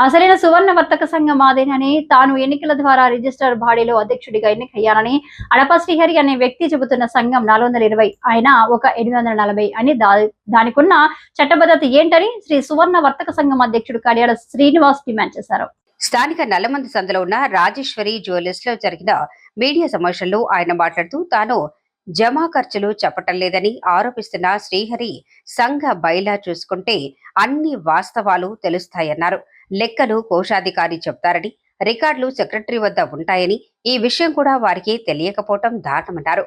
అసలైన సువర్ణ వర్తక సంఘం మాదేనని తాను ఎన్నికల ద్వారా రిజిస్టర్ బాడీలో అధ్యక్షుడిగా ఎన్నికయ్యానని అడప శ్రీహరి అనే వ్యక్తి చెబుతున్న సంఘం నాలుగు వందల ఇరవై ఆయన ఒక ఎనిమిది వందల నలభై అని దానికున్న చట్టబద్ధత ఏంటని శ్రీ సువర్ణ వర్తక సంఘం అధ్యక్షుడు కళ్యాణ శ్రీనివాస్ డిమాండ్ చేశారు. స్థానిక నల్లమంది సందులో ఉన్న రాజేశ్వరి జ్యువెలర్స్లో జరిగిన మీడియా సమావేశంలో ఆయన మాట్లాడుతూ తాను జమా ఖర్చులు చెప్పటం లేదని ఆరోపిస్తున్న శ్రీహరి సంఘ బైలా చూసుకుంటే అన్ని వాస్తవాలు తెలుస్తాయన్నారు. లెక్కలు కోశాధికారి చెప్తారని రికార్డులు సెక్రటరీ వద్ద ఉంటాయని ఈ విషయం కూడా వారికి తెలియకపోవటం దాటమన్నారు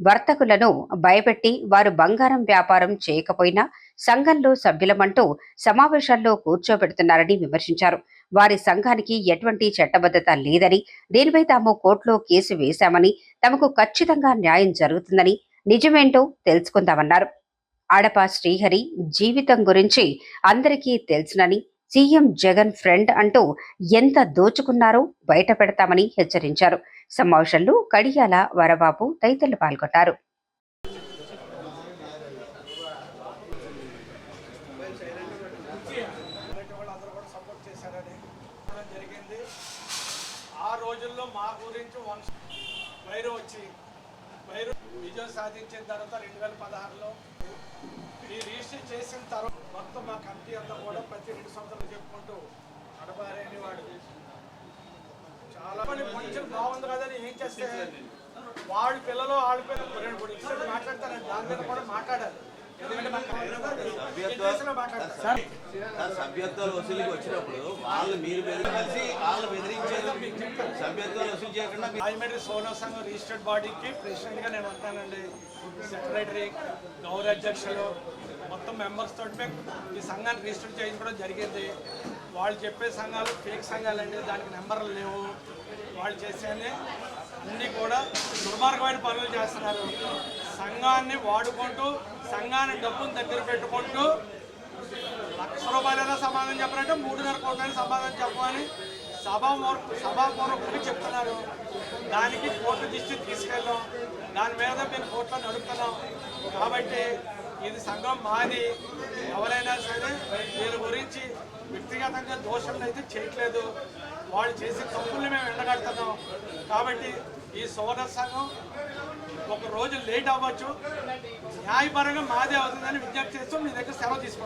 వర్తకులను భయపెట్టి వారు బంగారం వ్యాపారం చేయకపోయినా సంఘంలో సభ్యులమంటూ సమావేశాల్లో కూర్చోబెడుతున్నారని విమర్శించారు. వారి సంఘానికి ఎటువంటి చట్టబద్ధత లేదని దీనిపై తాము కోర్టులో కేసు వేశామని తమకు ఖచ్చితంగా న్యాయం జరుగుతుందని నిజమేంటో తెలుసుకుందామన్నారు. ఆడప శ్రీహరి జీవితం గురించి అందరికీ తెలుసునని సీఎం జగన్ ఫ్రెండ్ అంటూ ఎంత దోచుకున్నారో బయట పెడతామని హెచ్చరించారు. సమావేశంలో కడియాల వరబాబు తదితరులు పాల్గొన్నారు ఆ రోజుల్లో మా గురించి వంశ వచ్చి వైరు విజయం సాధించిన తర్వాత రెండు వేల పదహారులో ఈ రిజిస్టర్ చేసిన మొత్తం మా కమిటీ అంతా కూడా ప్రతి రెండు సంవత్సరాలు చెప్పుకుంటూ అడబారే వాడు. చాలా మంది బాగుంది కదని ఏం చేస్తే వాడి పిల్లలు ఆడి పిల్లలు రెండు మూడు ఇచ్చి మాట్లాడతారండి దాని మీద కూడా మాట్లాడాలి. సభ్యత్వాలు వసూలికి వచ్చినప్పుడు వాళ్ళు మీరు కలిసి వాళ్ళు బెదిరించేది సభ్యత్వాలు వసూలు చేయకుండా మీరు రాజమండ్రి సోనా సంఘం రిజిస్టర్డ్ బాడీకి ప్రెసిడెంట్గా నేను ఉంటానండి సెక్రటరీ గౌరవ అధ్యక్షులు మొత్తం మెంబర్స్ తోటి మేము ఈ సంఘాన్ని రిజిస్టర్ చేయించుకోవడం జరిగింది. వాళ్ళు చెప్పే సంఘాలు ఫేక్ సంఘాలు అండి దానికి నెంబర్లు లేవు. వాళ్ళు చేసేది అన్నీ కూడా దుర్మార్గమైన పనులు చేస్తున్నారు. సంఘాన్ని వాడుకుంటూ సంఘాన్ని డబ్బును దగ్గర పెట్టుకుంటూ లక్ష రూపాయలైనా సమాధానం చెప్పాలంటే మూడున్నర కోట్లైనా సమాధానం చెప్పమని సభాపూర్వక సభాపూర్వకంగా చెప్తున్నారు. దానికి కోర్టు దృష్టికి తీసుకెళ్ళాం. దాని మీద మేము కోర్టులో నడుపుతున్నాం. కాబట్టి ఇది సంఘం మాది. ఎవరైనా సరే దీని గురించి వ్యక్తిగతంగా దోషం అయితే చేయట్లేదు. వాళ్ళు చేసే తప్పుల్ని మేము ఎండగడుతున్నాం. కాబట్టి ఈ సువర్ణ సంఘం ఒక రోజు లేట్ అవ్వచ్చు. న్యాయపరంగా మాదే అవుతుందని విజ్ఞప్తి చేస్తూ మీ దగ్గర సెలవు తీసుకుంటాం